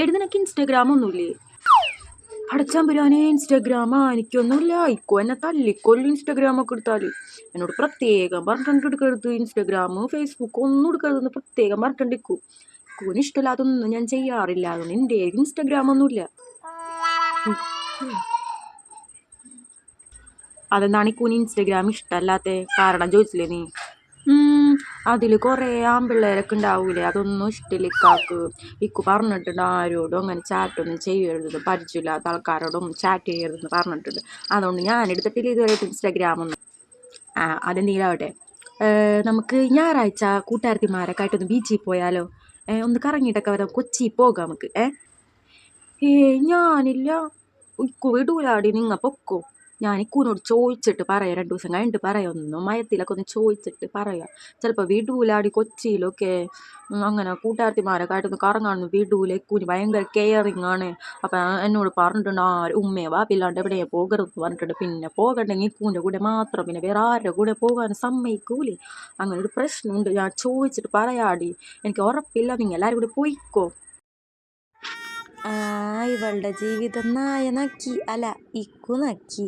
എടി ഇൻസ്റ്റാഗ്രാം ഒന്നുമില്ലേ? അടച്ചാൻ ബിരിയാണി ഇൻസ്റ്റാഗ്രാമാ എനിക്കൊന്നുമില്ല ഇക്കോ എന്നെ തല്ലിക്കൊല്ലു ഇൻസ്റ്റാഗ്രാം ഒക്കെ എടുത്താൽ എന്നോട് പ്രത്യേകം പറഞ്ഞിട്ടുണ്ട് എടുക്കരുത്. ഇൻസ്റ്റാഗ്രാം ഫേസ്ബുക്ക് ഒന്നും എടുക്കരുതെന്ന് പ്രത്യേകം പറഞ്ഞിട്ടുണ്ട് ഇക്കോ. ഇക്കുവിന് ഇഷ്ടമില്ലാതൊന്നും ഞാൻ ചെയ്യാറില്ല. അതുകൊണ്ട് എന്റെ ഇൻസ്റ്റാഗ്രാം ഒന്നുമില്ല. അതെന്താണ് ഇക്കോന് ഇൻസ്റ്റാഗ്രാം ഇഷ്ടമല്ലാത്ത കാരണം ചോദിച്ചില്ലേ നീ? അതിൽ കുറേ ആൺപിള്ളേരൊക്കെ ഉണ്ടാവൂലേ? അതൊന്നും ഇഷ്ടമില്ല ഇക്കാക്ക്. ഇക്കു പറഞ്ഞിട്ടുണ്ട് ആരോടും അങ്ങനെ ചാറ്റൊന്നും ചെയ്യരുത്. പരിചയമില്ലാത്ത ആൾക്കാരോടും ചാറ്റ് ചെയ്യരുതെന്ന് പറഞ്ഞിട്ടുണ്ട്. അതുകൊണ്ട് ഞാൻ എടുത്തിട്ടില്ല ഇതുവരെ ഇൻസ്റ്റാഗ്രാമൊന്നും. ആ അതെന്തെങ്കിലാവട്ടെ. നമുക്ക് ഞായറാഴ്ച കൂട്ടുകാരത്തിമാരൊക്കെ ആയിട്ടൊന്ന് ബീച്ചിൽ പോയാലോ? ഒന്ന് കറങ്ങിയിട്ടൊക്കെ വരാം. കൊച്ചി പോകാം നമുക്ക്. ഏ ഏ ഞാനില്ല. ഇക്കു വിടൂലാടി നിങ്ങ പൊക്കോ? ഞാൻ ഇക്കൂനോട് ചോദിച്ചിട്ട് പറയാം രണ്ടു ദിവസം കഴിഞ്ഞിട്ട് പറയാം. മയത്തിലൊക്കെ ഒന്ന് ചോദിച്ചിട്ട് പറയാം. ചിലപ്പോൾ വിടൂലാടി കൊച്ചിയിലൊക്കെ. അങ്ങനെ കൂട്ടുകാർത്തിമാരൊക്കെ ആയിട്ടൊന്ന് കറങ്ങാണെന്ന് വിടൂല. ഇക്കൂന് ഭയങ്കര കെയറിങ് ആണ്. അപ്പം എന്നോട് പറഞ്ഞിട്ടുണ്ട് ആ ഉമ്മയെ വാപ്പില്ലാണ്ട് എവിടെയും പോകരുത് പറഞ്ഞിട്ടുണ്ട്. പിന്നെ പോകണ്ടെങ്കിൽ ഇക്കൂന്റെ കൂടെ മാത്രം. പിന്നെ വേറെ ആരുടെ കൂടെ പോകാൻ സമ്മതിക്കൂലേ. അങ്ങനെ ഒരു പ്രശ്നമുണ്ട്. ഞാൻ ചോദിച്ചിട്ട് പറയാടി. എനിക്ക് ഉറപ്പില്ല. നിങ്ങൾ എല്ലാവരും കൂടെ പോയിക്കോ. ആ ഇവളുടെ ജീവിതം നായ നക്കി. അല്ല ഇക്കു നക്കി.